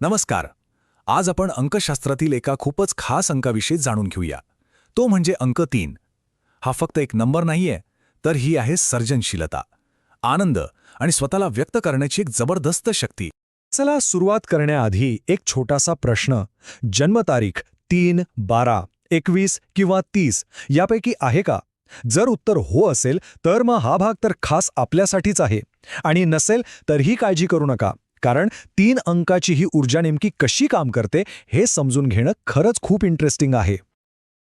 नमस्कार. आज आपण अंकशास्त्रातील एका खूपच खास अंकाविषयी जाणून घेऊया. तो म्हणजे अंक तीन. हा फक्त एक नंबर नाहीये तर ही आहे सर्जनशीलता. आनंद आणि स्वतःला व्यक्त करण्याची एक जबरदस्त शक्ती. चला सुरुवात करण्याआधी एक छोटासा प्रश्न. जन्मतारीख तीन बारा एकवीस किंवा तीस यापैकी आहे का? जर उत्तर हो असेल तर मग हा भाग तर खास आपल्यासाठीच आहे. आणि नसेल तरीही काळजी करू नका. कारण तीन अंकाची ही ऊर्जा नेमकी कशी काम करते हे समजून घेणं खरंच खूप इंटरेस्टिंग आहे.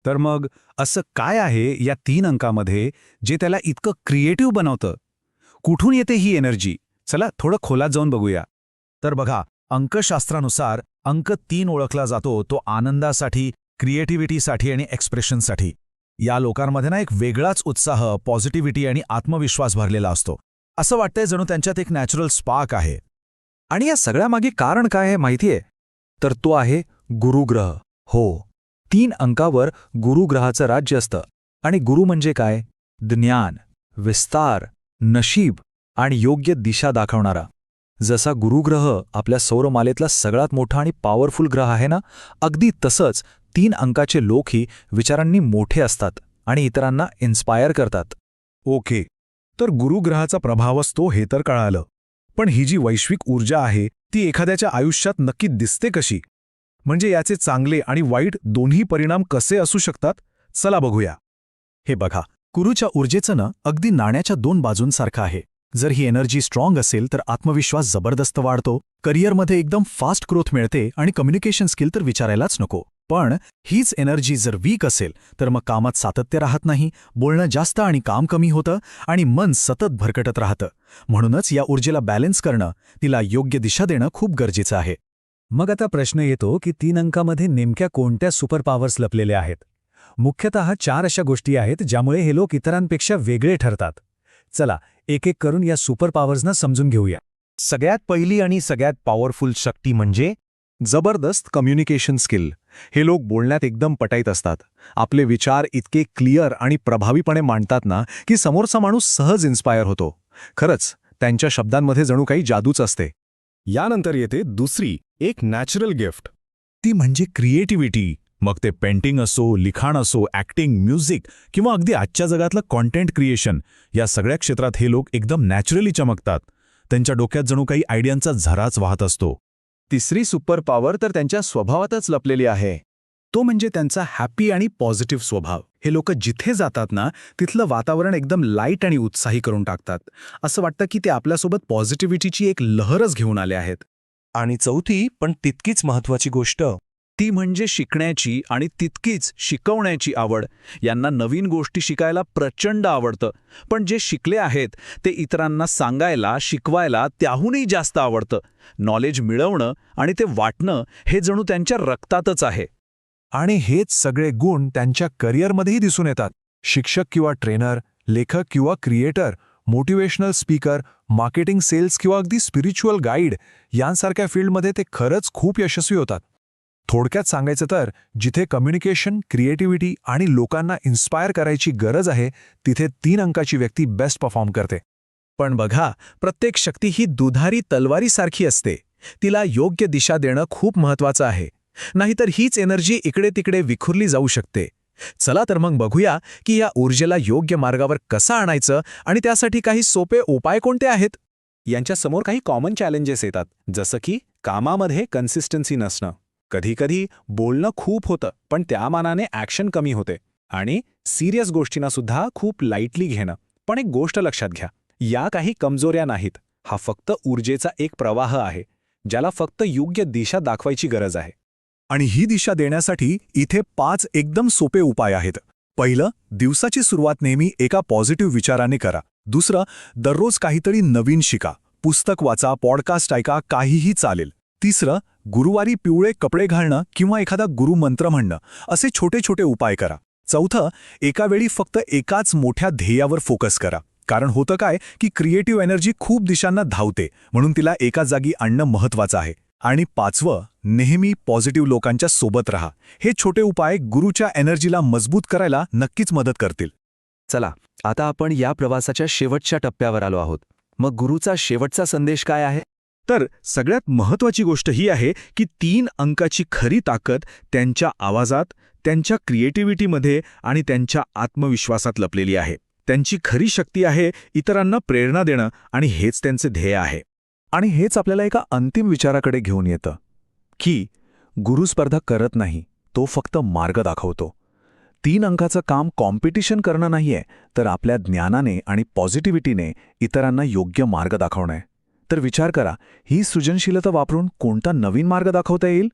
तर मग असं काय आहे या तीन अंकामध्ये जे त्याला इतकं क्रिएटिव्ह बनवतं? कुठून येते ही एनर्जी चला थोडं खोलात जाऊन बघूया. तर बघा अंकशास्त्रानुसार अंक तीन ओळखला जातो तो आनंदासाठी क्रिएटिव्हिटीसाठी आणि एक्सप्रेशनसाठी या लोकांमध्ये ना एक वेगळाच उत्साह पॉझिटिव्हिटी आणि आत्मविश्वास भरलेला असतो. असं वाटतंय जणू त्यांच्यात एक नॅचरल स्पार्क आहे. आणि या सगळ्यामागे कारण काय आहे माहितीये तर तो आहे गुरुग्रह. हो. तीन अंकावर गुरुग्रहाचं राज्य असतं. आणि गुरु म्हणजे काय? ज्ञान विस्तार नशीब आणि योग्य दिशा दाखवणारा. जसा गुरुग्रह आपल्या सौरमालेतला सगळ्यात मोठा आणि पॉवरफुल ग्रह आहे ना अगदी तसंच तीन अंकाचे लोकही विचारांनी मोठे असतात आणि इतरांना इन्स्पायर करतात. ओके. तर गुरुग्रहाचा प्रभाव असतो हे तर कळालं. पण ही जी वैश्विक ऊर्जा आहे ती एखाद्याच्या आयुष्यात नक्की दिसते कशी? म्हणजे याचे चांगले आणि वाईट दोन्ही परिणाम कसे असू शकतात? चला बघूया. हे बघा कुरूच्या ऊर्जेचं ना अगदी नाण्याच्या दोन बाजूंसारखं आहे. जर ही एनर्जी स्ट्रॉंग असेल तर आत्मविश्वास जबरदस्त वाढतो करिअरमध्ये एकदम फास्ट ग्रोथ मिळते आणि कम्युनिकेशन स्किल तर विचारायलाच नको. पण हीच एनर्जी जर वीक असेल तर मग कामात सातत्य राहत नाही बोलणं जास्त आणि काम कमी होतं आणि मन सतत भरकटत राहतं. म्हणूनच या ऊर्जेला बॅलन्स करणं तिला योग्य दिशा देणं खूप गरजेचं आहे. मग आता प्रश्न येतो की तीन अंकामध्ये नेमक्या कोणत्या सुपर पॉवर्स लपलेल्या आहेत? मुख्यतः चार अशा गोष्टी आहेत ज्यामुळे हे लोक इतरांपेक्षा वेगळे ठरतात. चला एक एक करून या सुपर पॉवर्सना समजून घेऊया. सगळ्यात पहिली आणि सगळ्यात पॉवरफुल शक्ती म्हणजे? जबरदस्त कम्युनिकेशन स्किल हे लोक बोलण्यात एकदम पटाईत असतात. आपले विचार इतके क्लिअर आणि प्रभावीपणे मांडतात ना की समोरचा माणूस सहज इन्स्पायर होतो. खरंच त्यांच्या शब्दांमध्ये जणू काही जादूच असते. यानंतर येते दुसरी एक नॅचरल गिफ्ट ती म्हणजे क्रिएटिव्हिटी मग ते पेंटिंग असो लिखाण असो ॲक्टिंग म्युझिक किंवा अगदी आजच्या जगातलं कॉन्टेंट क्रिएशन या सगळ्या क्षेत्रात हे लोक एकदम नॅचरली चमकतात. त्यांच्या डोक्यात जणू काही आयडियांचा झराच वाहत असतो. तिसरी सुपर पॉवर तर त्यांच्या स्वभावातच लपलेली आहे. तो म्हणजे त्यांचा हॅपी आणि पॉझिटिव्ह स्वभाव. हे लोक जिथे जातात ना तिथलं वातावरण एकदम लाइट आणि उत्साही करून टाकतात. असं वाटतं की ते आपल्यासोबत पॉझिटिव्हिटीची एक लहरच घेऊन आले आहेत. आणि चौथी पण तितकीच महत्वाची गोष्ट ती म्हणजे शिकण्याची आणि तितकीच शिकवण्याची आवड. यांना नवीन गोष्टी शिकायला प्रचंड आवडतं. पण जे शिकले आहेत ते इतरांना सांगायला शिकवायला त्याहूनही जास्त आवडतं. नॉलेज मिळवणं आणि ते वाटणं हे जणू त्यांच्या रक्तातच आहे. आणि हेच सगळे गुण त्यांच्या करिअरमध्येही दिसून येतात. शिक्षक किंवा ट्रेनर लेखक किंवा creator motivational speaker marketing sales किंवा अगदी स्पिरिच्युअल गाईड यांसारख्या फील्डमध्ये ते खरंच खूप यशस्वी होतात. थोडक्यात सांगायचं तर जिथे कम्युनिकेशन क्रिएटिव्हिटी आणि लोकांना इन्स्पायर करायची गरज आहे तिथे तीन अंकाची व्यक्ती बेस्ट परफॉर्म करते. पण बघा प्रत्येक शक्ती ही दुधारी तलवारीसारखी असते. तिला योग्य दिशा देणं खूप महत्वाचं आहे. नाहीतर हीच एनर्जी इकडे तिकडे विखुरली जाऊ शकते. चला तर मग बघूया की या ऊर्जेला योग्य मार्गावर कसं आणायचं आणि त्यासाठी काही सोपे उपाय कोणते आहेत? यांच्यासमोर काही कॉमन चॅलेंजेस येतात जसं की कामामध्ये कन्सिस्टन्सी नसणं. कधीकधी बोलणं खूप होतं पण त्या मानाने ॲक्शन कमी होते. आणि सिरियस गोष्टींना सुद्धा खूप लाईटली घेणं. पण एक गोष्ट लक्षात घ्या या काही कमजोऱ्या नाहीत. हा फक्त ऊर्जेचा एक प्रवाह आहे ज्याला फक्त योग्य दिशा दाखवायची गरज आहे. आणि ही दिशा देण्यासाठी इथे पाच एकदम सोपे उपाय आहेत. पहिलं दिवसाची सुरुवात नेहमी एका पॉझिटिव्ह विचाराने करा. दुसरं दररोज काहीतरी नवीन शिका. पुस्तक वाचा पॉडकास्ट ऐका काहीही चालेल. तिसरं गुरुवारी पिवळे कपडे घालणं किंवा एखादा गुरुमंत्र म्हणणं असे छोटे छोटे उपाय करा. चौथं एका वेळी फक्त एकाच मोठ्या ध्येयावर फोकस करा. कारण होतं काय की क्रिएटिव्ह एनर्जी खूप दिशांना धावते म्हणून तिला एका जागी आणणं महत्वाचं आहे. आणि पाचवं नेहमी पॉझिटिव्ह लोकांच्या सोबत राहा. हे छोटे उपाय गुरुच्या एनर्जीला मजबूत करायला नक्कीच मदत करतील. चला आता आपण या प्रवासाच्या शेवटच्या टप्प्यावर आलो आहोत. मग गुरुचा शेवटचा संदेश काय आहे? तर सगळ्यात महत्वाची गोष्ट ही आहे की तीन अंकाची खरी ताकद त्यांच्या आवाजात त्यांच्या क्रिएटिव्हिटीमध्ये आणि त्यांच्या आत्मविश्वासात लपलेली आहे. त्यांची खरी शक्ती आहे इतरांना प्रेरणा देणं आणि हेच त्यांचे ध्येय आहे. आणि हेच आपल्याला एका अंतिम विचाराकडे घेऊन येतं की गुरुस्पर्धा करत नाही तो फक्त मार्ग दाखवतो. तीन अंकाचं काम कॉम्पिटिशन करणं नाहीये तर आपल्या ज्ञानाने आणि पॉझिटिव्हिटीने इतरांना योग्य मार्ग दाखवणं आहे. तर विचार करा ही सृजनशीलता वापरून कोणता नवीन मार्ग दाखवता येईल?